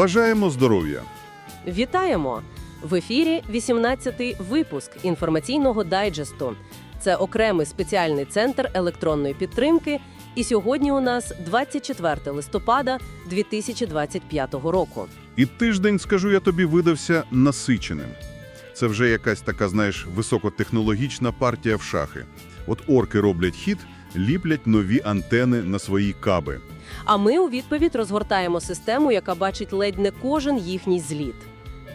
Бажаємо здоров'я! Вітаємо! В ефірі 18-й випуск інформаційного дайджесту. Це окремий спеціальний центр електронної підтримки. І сьогодні у нас 24 листопада 2025 року. І тиждень, скажу я тобі, видався насиченим. Це вже якась така, знаєш, високотехнологічна партія в шахи. От орки роблять хід, ліплять нові антени на свої каби. А ми у відповідь розгортаємо систему, яка бачить ледь не кожен їхній зліт.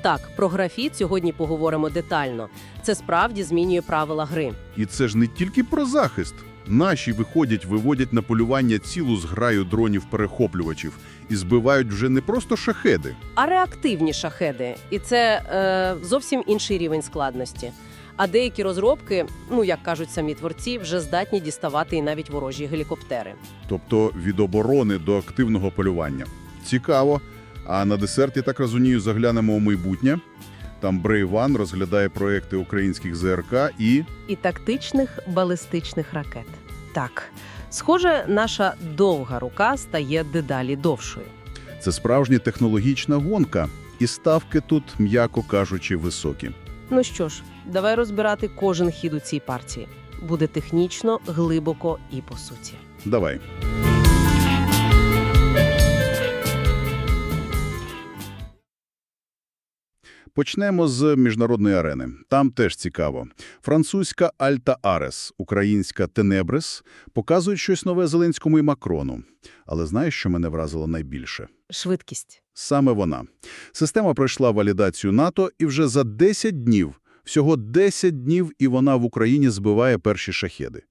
Так, про графіт сьогодні поговоримо детально. Це справді змінює правила гри. І це ж не тільки про захист. Наші виходять, виводять на полювання цілу зграю дронів-перехоплювачів і збивають вже не просто шахеди. А реактивні шахеди, і це е, зовсім інший рівень складності. А деякі розробки, ну як кажуть самі творці, вже здатні діставати і навіть ворожі гелікоптери. Тобто від оборони до активного полювання. Цікаво. А на десерт, я так розумію, заглянемо у майбутнє. Там Брейван розглядає проекти українських ЗРК і І тактичних балістичних ракет. Так, схоже, наша довга рука стає дедалі довшою. це справжня технологічна гонка. І ставки тут, м'яко кажучи, високі. Ну що ж, давай розбирати кожен хід у цій партії. Буде технічно, глибоко і по суті. Давай. Почнемо з міжнародної арени. Там теж цікаво. Французька Альта Арес, українська Тенебрес показують щось нове Зеленському і Макрону. Але знаєш, що мене вразило найбільше? Швидкість. Саме вона. Система пройшла валідацію НАТО і вже за 10 днів, всього 10 днів, і вона в Україні збиває перші шахеди.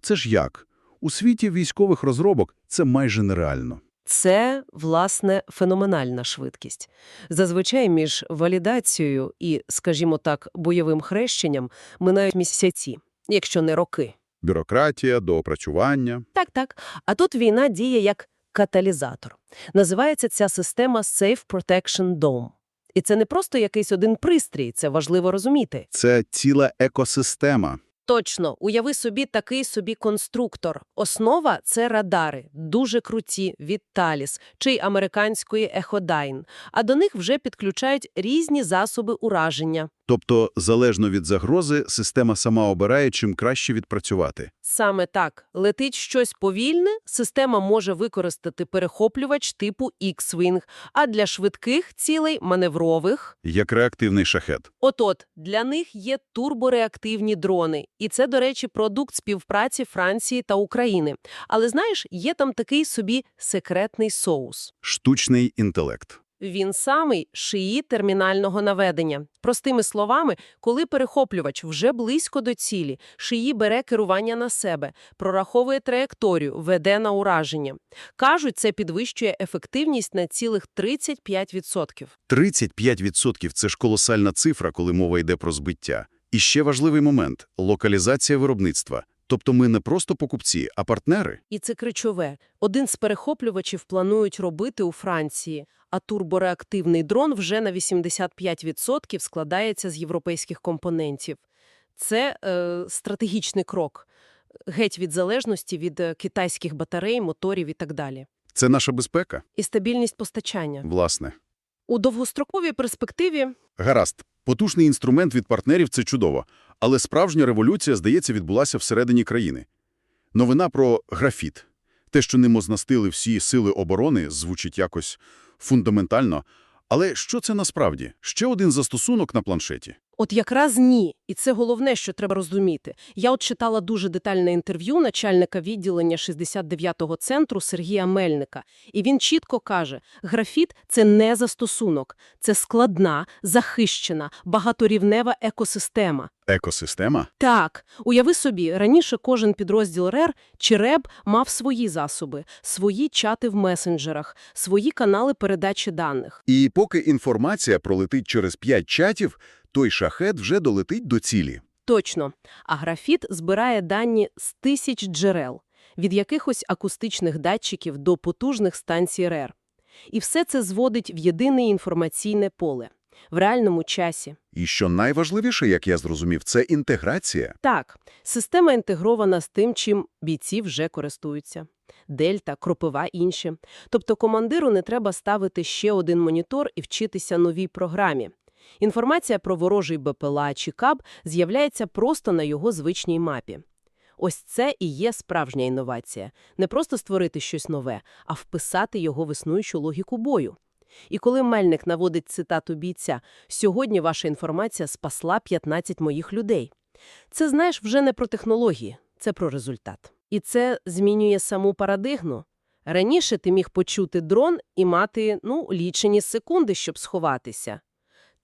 Це ж як? У світі військових розробок це майже нереально. Це, власне, феноменальна швидкість. Зазвичай між валідацією і, скажімо так, бойовим хрещенням минають місяці, якщо не роки. Бюрократія, доопрацювання. Так-так. А тут війна діє як каталізатор. Називається ця система Safe Protection Dome. І це не просто якийсь один пристрій, це важливо розуміти. Це ціла екосистема. Точно, уяви собі такий собі конструктор. Основа – це радари, дуже круті, від Таліс чи американської Еходайн. А до них вже підключають різні засоби ураження. Тобто, залежно від загрози, система сама обирає, чим краще відпрацювати. Саме так. Летить щось повільне, система може використати перехоплювач типу X-Wing, а для швидких цілей маневрових Як реактивний шахет. От-от, для них є турбореактивні дрони. І це, до речі, продукт співпраці Франції та України. Але знаєш, є там такий собі секретний соус. Штучний інтелект. Він самий шиї термінального наведення. Простими словами, коли перехоплювач вже близько до цілі, шиї бере керування на себе, прораховує траєкторію, веде на ураження. Кажуть, це підвищує ефективність на цілих 35%. 35% – це ж колосальна цифра, коли мова йде про збиття. І ще важливий момент – локалізація виробництва. Тобто ми не просто покупці, а партнери. І це ключове. Один з перехоплювачів планують робити у Франції, а турбореактивний дрон вже на 85% складається з європейських компонентів. Це е, стратегічний крок. Геть від залежності від е, китайських батарей, моторів і так далі. Це наша безпека? І стабільність постачання. Власне. У довгостроковій перспективі Гаразд. Потужний інструмент від партнерів – це чудово. Але справжня революція, здається, відбулася всередині країни. Новина про графіт. Те, що ним ознастили всі сили оборони, звучить якось фундаментально. Але що це насправді? Ще один застосунок на планшеті. От якраз ні. І це головне, що треба розуміти. Я от читала дуже детальне інтерв'ю начальника відділення 69-го центру Сергія Мельника. І він чітко каже, графіт – це не застосунок. Це складна, захищена, багаторівнева екосистема. Екосистема? Так, уяви собі, раніше кожен підрозділ РЕР чи РЕБ мав свої засоби, свої чати в месенджерах, свої канали передачі даних. І поки інформація пролетить через п'ять чатів, той шахет вже долетить до цілі. Точно. А графіт збирає дані з тисяч джерел, від якихось акустичних датчиків до потужних станцій РЕР. І все це зводить в єдине інформаційне поле. В реальному часі. І що найважливіше, як я зрозумів, це інтеграція. Так, система інтегрована з тим, чим бійці вже користуються. Дельта, Кропива інші. Тобто командиру не треба ставити ще один монітор і вчитися новій програмі. Інформація про ворожий БПЛА чи КАБ з'являється просто на його звичній мапі. Ось це і є справжня інновація. Не просто створити щось нове, а вписати його в існуючу логіку бою. І коли Мельник наводить цитату бійця «Сьогодні ваша інформація спасла 15 моїх людей». Це, знаєш, вже не про технології, це про результат. І це змінює саму парадигму. Раніше ти міг почути дрон і мати, ну, лічені секунди, щоб сховатися.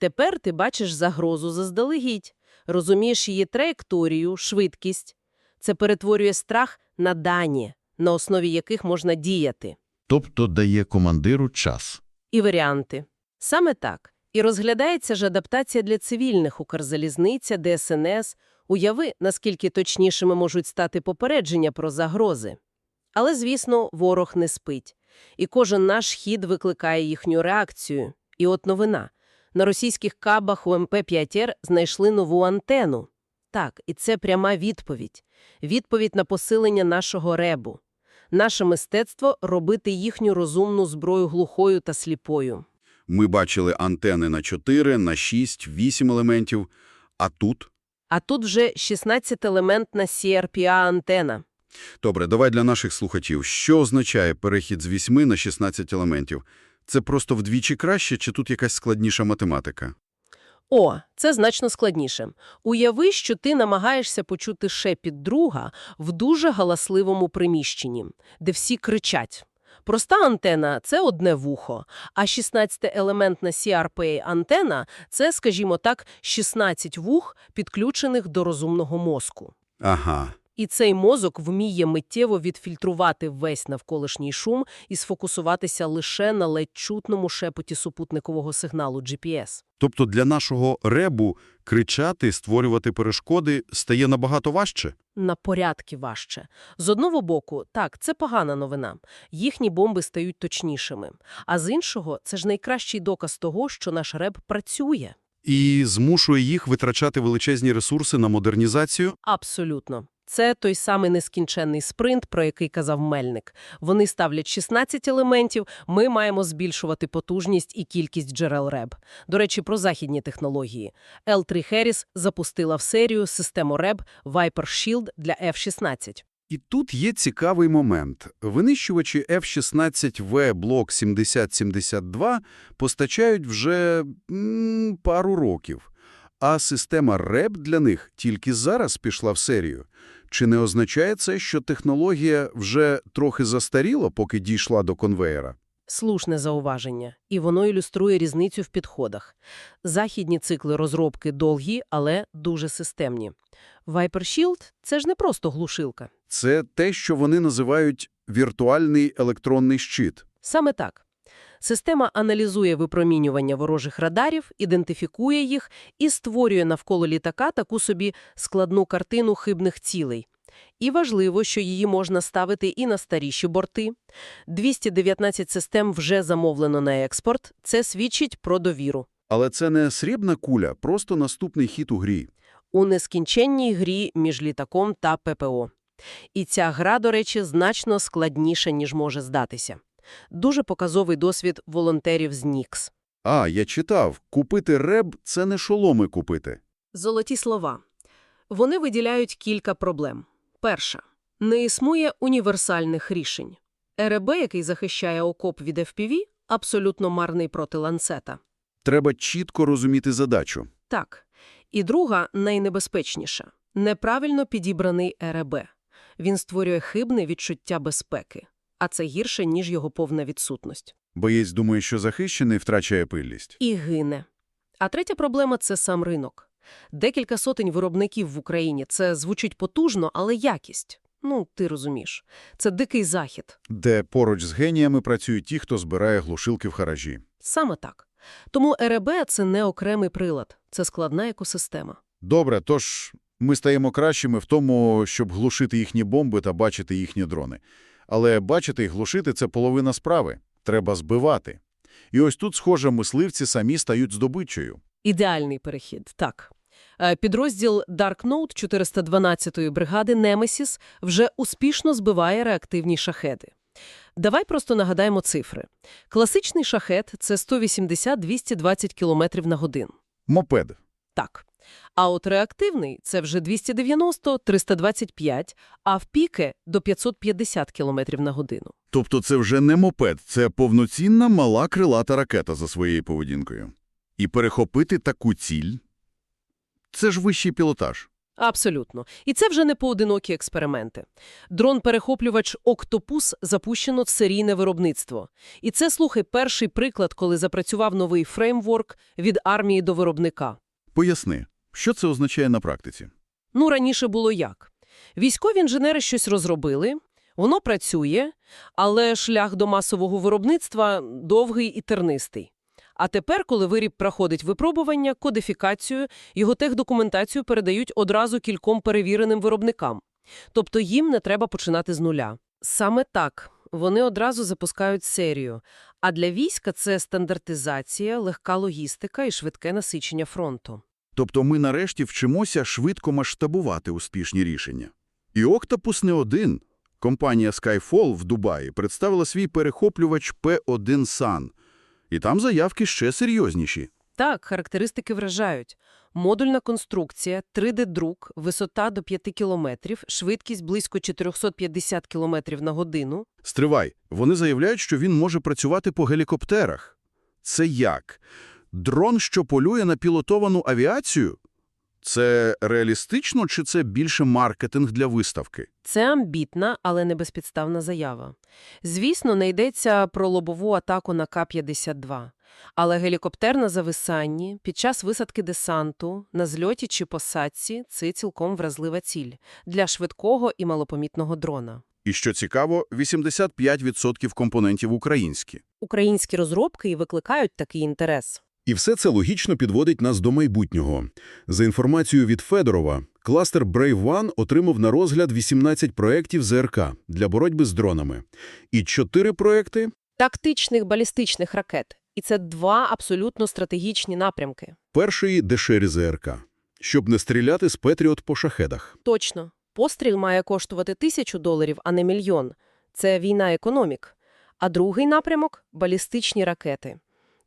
Тепер ти бачиш загрозу заздалегідь, розумієш її траєкторію, швидкість. Це перетворює страх на дані, на основі яких можна діяти. Тобто дає командиру час. І варіанти. Саме так. І розглядається ж адаптація для цивільних Укрзалізниця, ДСНС. Уяви, наскільки точнішими можуть стати попередження про загрози. Але, звісно, ворог не спить. І кожен наш хід викликає їхню реакцію. І от новина. На російських кабах у МП-5Р знайшли нову антену. Так, і це пряма відповідь. Відповідь на посилення нашого ребу. Наше мистецтво – робити їхню розумну зброю глухою та сліпою. Ми бачили антени на 4, на 6, 8 елементів. А тут? А тут вже 16-елементна CRPA-антена. Добре, давай для наших слухачів. Що означає перехід з 8 на 16 елементів? Це просто вдвічі краще, чи тут якась складніша математика? О, це значно складніше. Уяви, що ти намагаєшся почути шепіт друга в дуже галасливому приміщенні, де всі кричать. Проста антена – це одне вухо, а 16-елементна CRPA-антена – це, скажімо так, 16 вух, підключених до розумного мозку. Ага. І цей мозок вміє миттєво відфільтрувати весь навколишній шум і сфокусуватися лише на ледь чутному шепоті супутникового сигналу GPS. Тобто для нашого ребу кричати, створювати перешкоди стає набагато важче? На порядки важче. З одного боку, так, це погана новина. Їхні бомби стають точнішими. А з іншого, це ж найкращий доказ того, що наш реб працює. І змушує їх витрачати величезні ресурси на модернізацію? Абсолютно. Це той самий нескінченний спринт, про який казав Мельник. Вони ставлять 16 елементів, ми маємо збільшувати потужність і кількість джерел РЕБ. До речі, про західні технології. L3 Harris запустила в серію систему РЕБ Viper Shield для F-16. І тут є цікавий момент. Винищувачі F-16V Блок 7072 постачають вже м, пару років, а система РЕБ для них тільки зараз пішла в серію. Чи не означає це, що технологія вже трохи застаріла, поки дійшла до конвеєра? Слушне зауваження. І воно ілюструє різницю в підходах. Західні цикли розробки довгі, але дуже системні. Viper Shield – це ж не просто глушилка. Це те, що вони називають віртуальний електронний щит. Саме так. Система аналізує випромінювання ворожих радарів, ідентифікує їх і створює навколо літака таку собі складну картину хибних цілей. І важливо, що її можна ставити і на старіші борти. 219 систем вже замовлено на експорт. Це свідчить про довіру. Але це не срібна куля, просто наступний хід у грі. у нескінченній грі між літаком та ППО. І ця гра, до речі, значно складніша, ніж може здатися. Дуже показовий досвід волонтерів з Нікс. А, я читав, купити реб – це не шоломи купити. Золоті слова. Вони виділяють кілька проблем. Перша. Не існує універсальних рішень. РЕБ, який захищає окоп від FPV, абсолютно марний проти ланцета. Треба чітко розуміти задачу. Так. І друга, найнебезпечніша – неправильно підібраний РЕБ. Він створює хибне відчуття безпеки, а це гірше, ніж його повна відсутність. Боєць думає, що захищений втрачає пильність. І гине. А третя проблема – це сам ринок. Декілька сотень виробників в Україні – це звучить потужно, але якість. Ну, ти розумієш. Це дикий захід. Де поруч з геніями працюють ті, хто збирає глушилки в гаражі. Саме так. Тому РЕБ – це не окремий прилад, це складна екосистема. Добре, тож ми стаємо кращими в тому, щоб глушити їхні бомби та бачити їхні дрони. Але бачити і глушити – це половина справи. Треба збивати. І ось тут, схоже, мисливці самі стають здобичею. Ідеальний перехід, так. Е, Підрозділ Dark Note 412-ї бригади «Немесіс» вже успішно збиває реактивні шахеди. Давай просто нагадаємо цифри. Класичний шахет – це 180-220 км на годину. Мопед. Так. А от реактивний – це вже 290-325, а в піке – до 550 км на годину. Тобто це вже не мопед, це повноцінна мала крилата ракета за своєю поведінкою. І перехопити таку ціль – це ж вищий пілотаж. Абсолютно. І це вже не поодинокі експерименти. Дрон-перехоплювач «Октопус» запущено в серійне виробництво. І це, слухай, перший приклад, коли запрацював новий фреймворк від армії до виробника. Поясни, що це означає на практиці? Ну, раніше було як? Військові інженери щось розробили, воно працює, але шлях до масового виробництва довгий і тернистий. А тепер, коли виріб проходить випробування, кодифікацію, його техдокументацію передають одразу кільком перевіреним виробникам. Тобто їм не треба починати з нуля. Саме так. Вони одразу запускають серію. А для війська це стандартизація, легка логістика і швидке насичення фронту. Тобто ми нарешті вчимося швидко масштабувати успішні рішення. І «Октопус» не один. Компанія Skyfall в Дубаї представила свій перехоплювач P1 Sun. І там заявки ще серйозніші. Так, характеристики вражають. Модульна конструкція, 3D-друк, висота до 5 кілометрів, швидкість близько 450 кілометрів на годину. Стривай, вони заявляють, що він може працювати по гелікоптерах. Це як? Дрон, що полює на пілотовану авіацію? Це реалістично чи це більше маркетинг для виставки? Це амбітна, але не безпідставна заява. Звісно, не йдеться про лобову атаку на К-52. Але гелікоптер на зависанні, під час висадки десанту, на зльоті чи посадці – це цілком вразлива ціль для швидкого і малопомітного дрона. І що цікаво, 85% компонентів українські. Українські розробки і викликають такий інтерес. І все це логічно підводить нас до майбутнього. За інформацією від Федорова, кластер Brave One отримав на розгляд 18 проєктів ЗРК для боротьби з дронами. І 4 проєкти Тактичних балістичних ракет. І це два абсолютно стратегічні напрямки. першої дешеві ЗРК, щоб не стріляти з Петріот по шахедах. Точно. Постріл має коштувати тисячу доларів, а не мільйон. Це війна економік. А другий напрямок – балістичні ракети.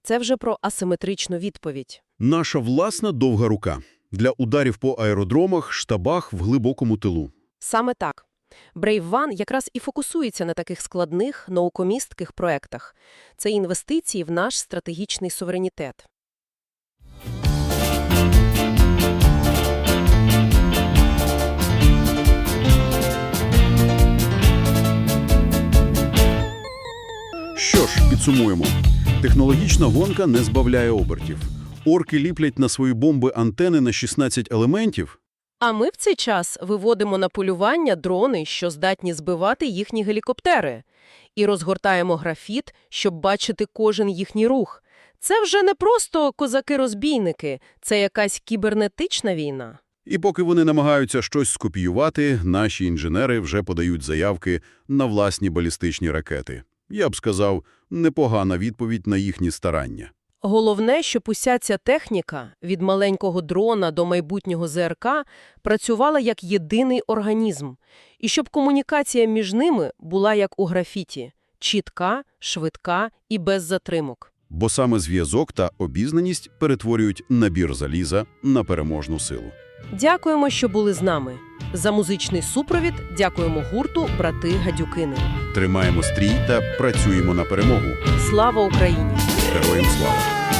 Це вже про асиметричну відповідь. Наша власна довга рука для ударів по аеродромах, штабах в глибокому тилу. Саме так. Brave One якраз і фокусується на таких складних, наукомістких проектах. Це інвестиції в наш стратегічний суверенітет. Що ж, підсумуємо. Технологічна гонка не збавляє обертів. Орки ліплять на свої бомби антени на 16 елементів. А ми в цей час виводимо на полювання дрони, що здатні збивати їхні гелікоптери. І розгортаємо графіт, щоб бачити кожен їхній рух. Це вже не просто козаки-розбійники, це якась кібернетична війна. І поки вони намагаються щось скопіювати, наші інженери вже подають заявки на власні балістичні ракети. Я б сказав, непогана відповідь на їхні старання. Головне, щоб уся ця техніка, від маленького дрона до майбутнього ЗРК, працювала як єдиний організм. І щоб комунікація між ними була як у графіті – чітка, швидка і без затримок. Бо саме зв'язок та обізнаність перетворюють набір заліза на переможну силу. Дякуємо, що були з нами. За музичний супровід дякуємо гурту «Брати Гадюкини». Тримаємо стрій та працюємо на перемогу. Слава Україні! Героям слава!